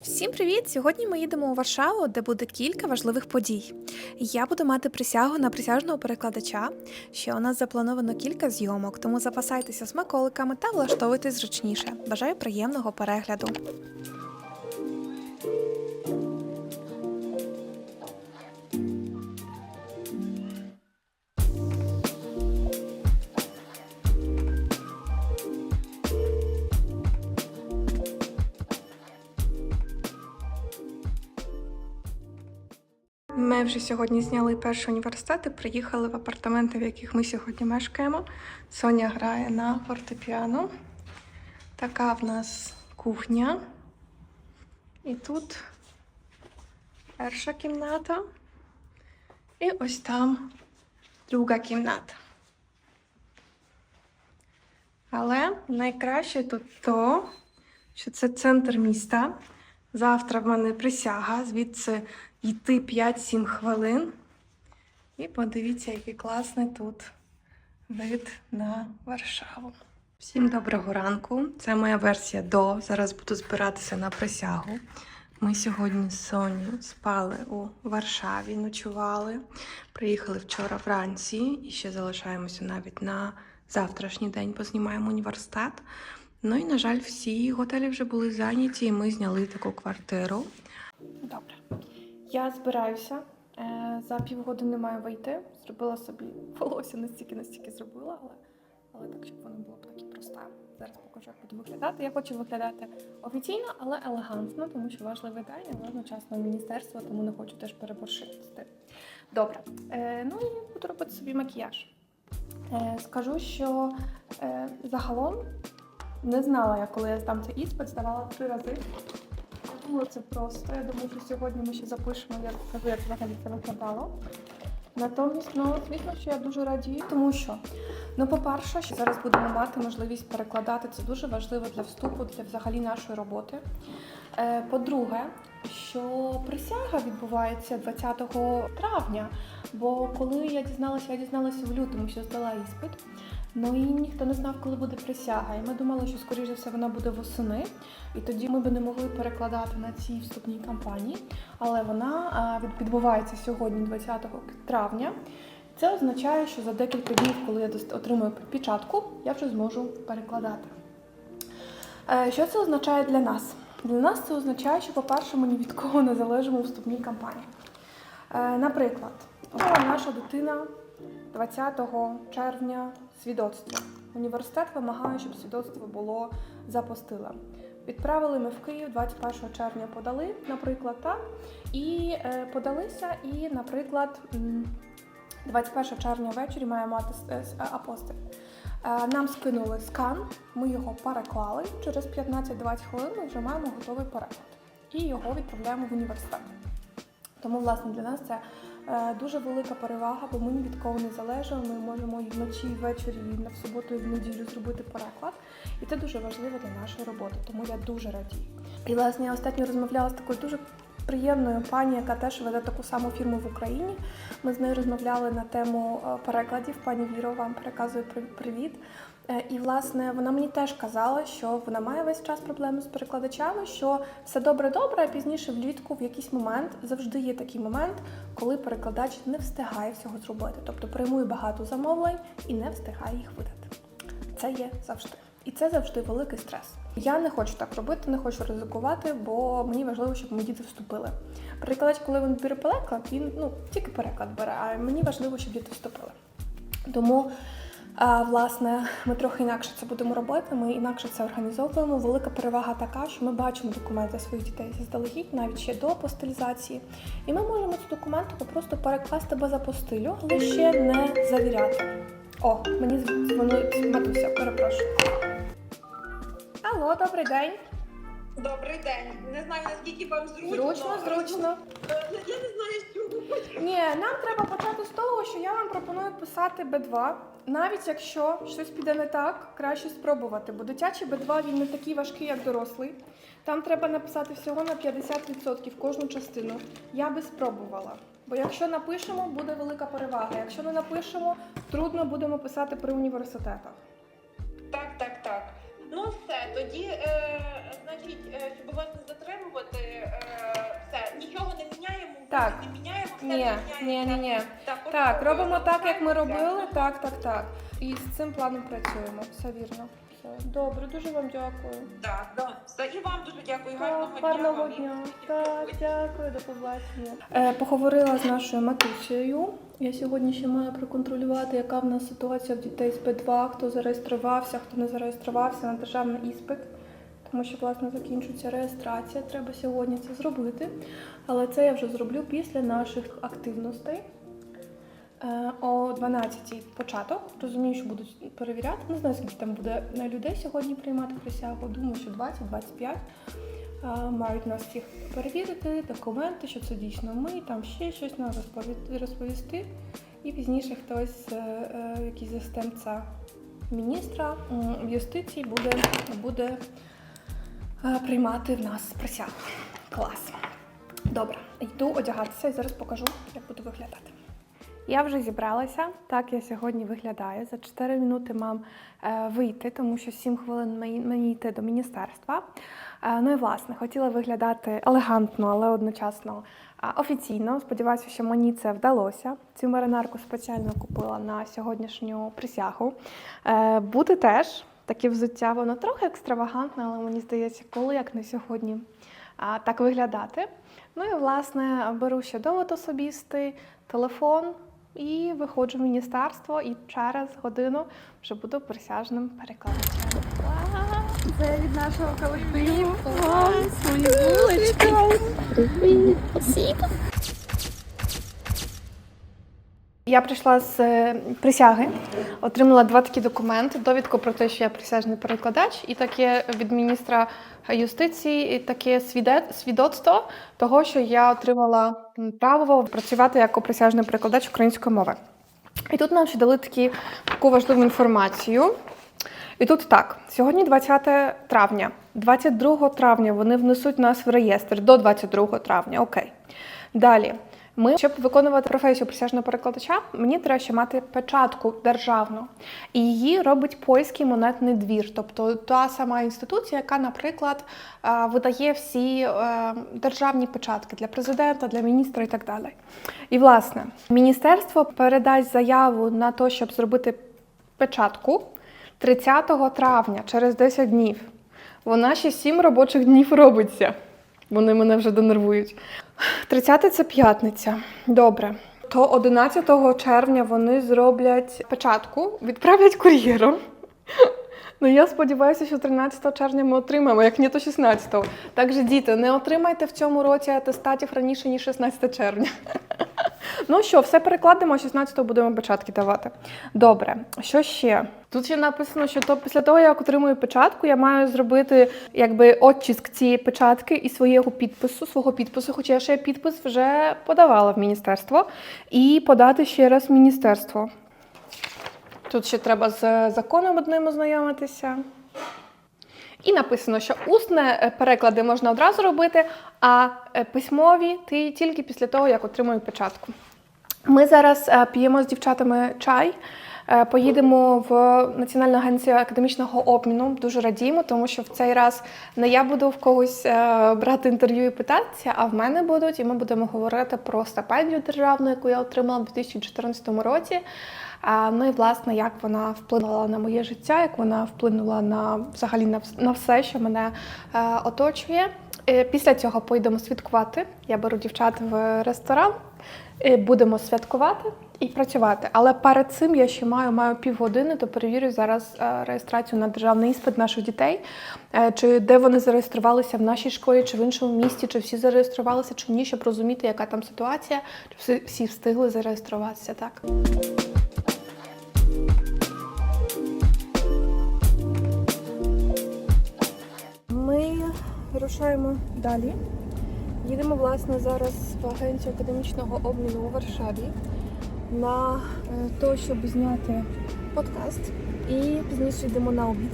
Всім привіт! Сьогодні ми їдемо у Варшаву, де буде кілька важливих подій. Я буду мати присягу на присяжного перекладача. Ще у нас заплановано кілька зйомок, тому запасайтеся смаколиками та влаштовуйтесь зручніше. Бажаю приємного перегляду. Ми вже сьогодні зняли перший університет і приїхали в апартаменти, в яких ми сьогодні мешкаємо. Соня грає на фортепіано. Така в нас кухня. І тут перша кімната. І ось там друга кімната. Але найкраще тут то, що це центр міста. Завтра в мене присяга, звідси йти 5-7 хвилин. І подивіться, який класний тут вид на Варшаву. Всім доброго ранку. Це моя версія до. Зараз буду збиратися на присягу. Ми сьогодні з Соню спали у Варшаві, ночували. Приїхали вчора вранці і ще залишаємося навіть на завтрашній день, познімаємо університет. Ну і, на жаль, всі готелі вже були зайняті, і ми зняли таку квартиру. Добре. Я збираюся. Е, За півгодини маю вийти. Зробила собі волосся настільки, настільки зробила, але, але так, щоб воно було б таке просте. Зараз покажу, як буду виглядати. Я хочу виглядати офіційно, але елегантно, тому що важливий день, але одночасно міністерство, тому не хочу теж переборщити. Добре. Е, ну і буду робити собі макіяж. Е, скажу, що е, загалом не знала я, коли я здам цей іспит, здавала три рази. Я це просто. Я думаю, що сьогодні ми ще запишемо, як скажу, як взагалі це виглядало. Натомість, ну, звісно, що я дуже радію, тому що, ну, по-перше, що зараз будемо мати можливість перекладати. Це дуже важливо для вступу, для взагалі нашої роботи. Е, По-друге, що присяга відбувається 20 травня. Бо коли я дізналася, я дізналася в лютому, що здала іспит. Ну і ніхто не знав, коли буде присяга. І ми думали, що скоріш за все вона буде восени, і тоді ми би не могли перекладати на цій вступній кампанії. Але вона відбувається сьогодні, 20 травня. Це означає, що за декілька днів, коли я отримую печатку, я вже зможу перекладати. Е, Що це означає для нас? Для нас це означає, що, по-перше, ми ні від кого не залежимо у вступній кампанії. Е, Наприклад, наша дитина 20 червня свідоцтво. Університет вимагає, щоб свідоцтво було запостиле. Відправили ми в Київ 21 червня подали, наприклад, так. І е, подалися, і, наприклад, 21 червня ввечері має мати с- е, апостиль. Е, Нам скинули скан, ми його переклали. Через 15-20 хвилин ми вже маємо готовий переклад. І його відправляємо в університет. Тому, власне, для нас це е, дуже велика перевага, бо ми ні від кого не залежимо. Ми можемо і вночі, і ввечері, і в суботу, і в неділю зробити переклад. І це дуже важливо для нашої роботи, тому я дуже радію. І власне я останньо розмовляла з такою дуже приємною пані, яка теж веде таку саму фірму в Україні. Ми з нею розмовляли на тему е, перекладів. Пані Віро вам переказує при- привіт. Е, І власне вона мені теж казала, що вона має весь час проблеми з перекладачами, що все добре-добре, а пізніше влітку в якийсь момент завжди є такий момент, коли перекладач не встигає всього зробити. Тобто приймує багато замовлень і не встигає їх видати. Це є завжди. І це завжди великий стрес. Я не хочу так робити, не хочу ризикувати, бо мені важливо, щоб мої діти вступили. Перекладач, коли він бере переклад, він ну тільки переклад бере, а мені важливо, щоб діти вступили. Тому, а, власне, ми трохи інакше це будемо робити. Ми інакше це організовуємо. Велика перевага така, що ми бачимо документи своїх дітей заздалегідь, навіть ще до апостилізації. І ми можемо цю документу просто перекласти без апостилю, але ще не завіряти. О, мені дзвонить матуся, перепрошую. Алло, добрий день. Добрий день. Не знаю наскільки вам зручно. Зручно, зручно. Я не знаю. Ні, нам треба почати з того, що я вам пропоную писати Б2. Навіть якщо щось піде не так, краще спробувати, бо дитячий Б2 він не такий важкий, як дорослий. Там треба написати всього на 50% кожну частину. Я би спробувала. Бо якщо напишемо, буде велика перевага. Якщо не напишемо, трудно будемо писати при університетах. Так, так, так. Ну все, тоді, е, значить, е, щоб вас не затримувати, е, все, нічого не міняємо, Так. не міняємо, все Ні, не ні, ні, ні. Так, Так, робимо так, як ми робили. Так, так, так. І з цим планом працюємо. Все вірно. Все. Добре, дуже вам дякую. Так, да. Все, і вам дуже дякую, Так, гарного дня. гарного вам і дня. успіхів. Так, дякую, до побачення. Е, поговорила з нашою матусею. Я сьогодні ще маю проконтролювати, яка в нас ситуація в дітей з Б2, хто зареєструвався, хто не зареєструвався на державний іспит. Тому що, власне, закінчується реєстрація. Треба сьогодні це зробити. Але це я вже зроблю після наших активностей. Е, О 12 початок. Розумію, що будуть перевіряти. Не знаю, скільки там буде людей сьогодні приймати присягу. Думаю, що 20-25. Е, Мають нас всіх перевірити, документи, що це дійсно ми, там ще щось нам розповісти. І пізніше хтось, е, якийсь застемця міністра в юстиції буде, буде приймати в нас присягу. Клас. Добре, йду одягатися і зараз покажу, як буду виглядати. Я вже зібралася. Так я сьогодні виглядаю. За 4 минути мам е, вийти, тому що 7 хвилин мені, йти до міністерства. Е, ну і власне хотіла виглядати елегантно, але одночасно е, офіційно. Сподіваюся, що мені це вдалося. Цю маринарку спеціально купила на сьогоднішню присягу. Е, бути теж таке взуття, воно трохи екстравагантне, але мені здається, коли як не сьогодні а, так виглядати. Ну і власне беру ще довод особистий, телефон і виходжу в міністерство, і через годину вже буду присяжним перекладачем. Це від нашого колективу. Я прийшла з е, присяги, отримала два такі документи: довідку про те, що я присяжний перекладач, і таке від міністра юстиції, і таке свідоцтво того, що я отримала право працювати як присяжний перекладач української мови. І тут нам ще дали такі, таку важливу інформацію. І тут так: сьогодні 20 травня, 22 травня вони внесуть нас в реєстр до 22 травня. Окей. Далі. Ми, щоб виконувати професію присяжного перекладача, мені треба ще мати печатку державну. І її робить польський монетний двір, тобто та сама інституція, яка, наприклад, е, видає всі е, державні печатки для президента, для міністра і так далі. І власне, міністерство передасть заяву на те, щоб зробити печатку 30 травня, через 10 днів. Вона ще 7 робочих днів робиться. Вони мене вже донервують. 30 це п'ятниця. Добре. То 11 червня вони зроблять печатку, відправлять кур'єром. Ну я сподіваюся, що 13 червня ми отримаємо, як ні, то 16-го. Так же, діти, не отримайте в цьому році атестатів раніше, ніж 16 червня. Ну що, все перекладемо, 16-го будемо печатки давати. Добре, що ще? Тут ще написано, що то після того, як отримую печатку, я маю зробити якби отчиск цієї печатки і свого підпису, свого підпису, хоча я ще підпис вже подавала в міністерство, і подати ще раз в міністерство. Тут ще треба з законом одним ознайомитися. І написано, що усне е, переклади можна одразу робити, а е, письмові ти тільки після того, як отримую печатку. Ми зараз е, п'ємо з дівчатами чай. Поїдемо в Національну агенцію академічного обміну. Дуже радіємо, тому що в цей раз не я буду в когось брати інтерв'ю і питатися, а в мене будуть, і ми будемо говорити про стипендію державну, яку я отримала в 2014 році. Ну і власне, як вона вплинула на моє життя, як вона вплинула на взагалі на, все, що мене е, оточує. Е, Після цього поїдемо святкувати. Я беру дівчат в ресторан, е, будемо святкувати і працювати. Але перед цим я ще маю, маю півгодини, то перевірю зараз реєстрацію на державний іспит наших дітей, чи де вони зареєструвалися в нашій школі, чи в іншому місті, чи всі зареєструвалися, чи ні, щоб розуміти, яка там ситуація, чи всі встигли зареєструватися так. Вирушаємо далі. Їдемо, власне, зараз в агенцію академічного обміну у Варшаві на е, те, щоб зняти подкаст. І пізніше йдемо на обід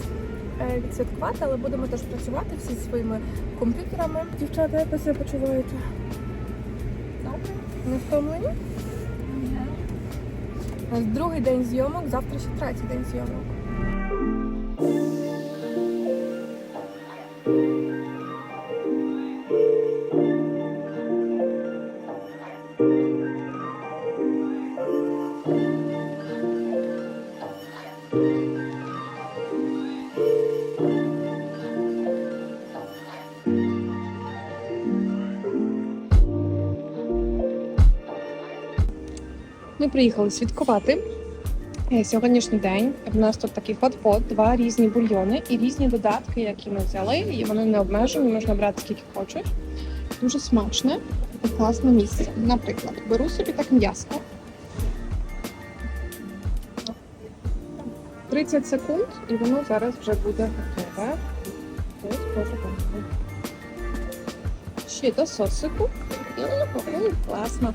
е, відсвяткувати, але будемо теж працювати всі зі своїми комп'ютерами. Дівчата, як ви себе почуваєте? Добре. Не втомлені? Нас другий день зйомок, завтра ще третій день зйомок. Ми приїхали святкувати е, сьогоднішній день. В нас тут такий хот-pot, два різні бульйони і різні додатки, які ми взяли. І вони не обмежені, можна брати скільки хочеш. Дуже смачне і класне місце. Наприклад, беру собі так м'яско. 30 секунд, і воно зараз вже буде готове. Ось. Ще до сосику. М, Класно.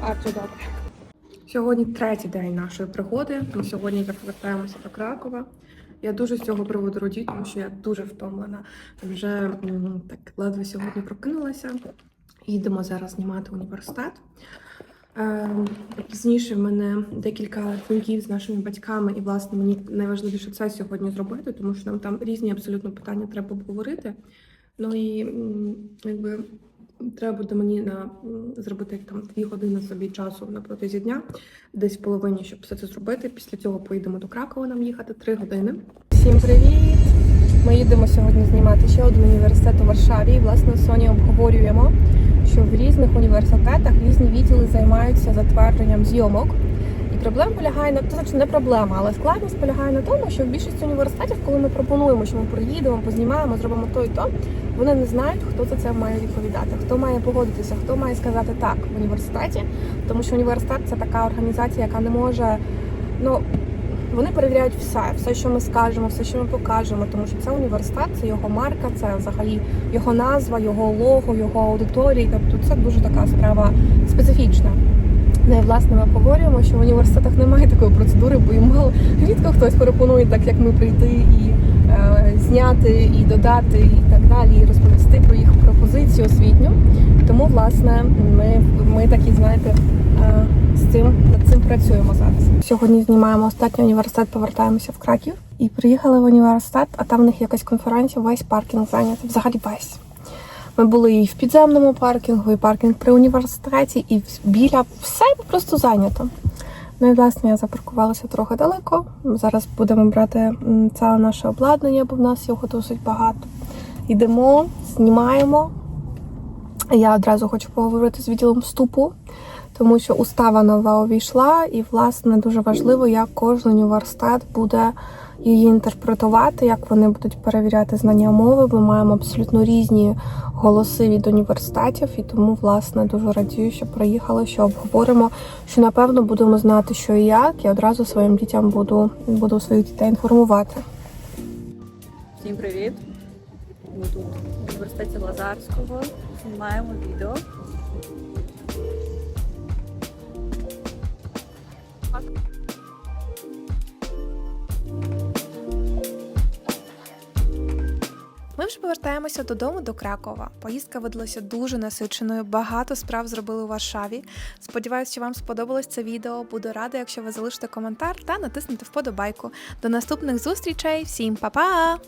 Арче добре. Сьогодні третій день нашої пригоди. Ми сьогодні повертаємося до Кракова. Я дуже з цього приводу радію, тому що я дуже втомлена. Вже так ледве сьогодні прокинулася. Їдемо зараз знімати університет. Е, Пізніше в мене декілька дзвінків з нашими батьками, і власне мені найважливіше це сьогодні зробити, тому що нам там різні абсолютно питання треба обговорити. Ну і якби треба буде мені на зробити зробити там дві години собі часу на протязі дня, десь половині, щоб все це зробити. Після цього поїдемо до Кракова. Нам їхати три години. Всім привіт! Ми їдемо сьогодні знімати ще один університет у Варшаві. І власне Соні обговорюємо, що в різних університетах різні відділи займаються затвердженням зйомок. Проблема полягає на значить не проблема, але складність полягає на тому, що в більшості університетів, коли ми пропонуємо, що ми приїдемо, познімаємо, зробимо то і то, вони не знають, хто за це має відповідати, хто має погодитися, хто має сказати так в університеті, тому що університет це така організація, яка не може. Ну вони перевіряють все, все, що ми скажемо, все, що ми покажемо, тому що це університет, це його марка, це взагалі його назва, його лого, його аудиторії. Тобто це дуже така справа специфічна. Ну і власне ми поговорюємо, що в університетах немає такої процедури, бо їм мало рідко хтось пропонує так, як ми прийти і е, зняти, і додати, і так далі, і розповісти про їх пропозицію освітню. Тому, власне, ми, ми такі, знаєте, е, з цим над цим працюємо зараз. Сьогодні знімаємо останній університет, повертаємося в Краків і приїхали в університет, а там в них якась конференція, весь паркінг зайнятий, взагалі весь. Ми були і в підземному паркінгу, і паркінг при університеті, і біля все просто зайнято. Ну і власне я запаркувалася трохи далеко. Зараз будемо брати ціле наше обладнання, бо в нас його досить багато. Йдемо, знімаємо. Я одразу хочу поговорити з відділом вступу, тому що устава нова увійшла, і, власне, дуже важливо, як кожен університет буде її інтерпретувати, як вони будуть перевіряти знання мови. Ми маємо абсолютно різні голоси від університетів, і тому, власне, дуже радію, що приїхали, що обговоримо, що напевно будемо знати, що і як. Я одразу своїм дітям буду, буду своїх дітей інформувати. Всім привіт! Ми тут в університеті Лазарського знімаємо відео. Ми вже повертаємося додому до Кракова. Поїздка видалася дуже насиченою. Багато справ зробили у Варшаві. Сподіваюсь, що вам сподобалось це відео. Буду рада, якщо ви залишите коментар та натиснете вподобайку. До наступних зустрічей. Всім па-па!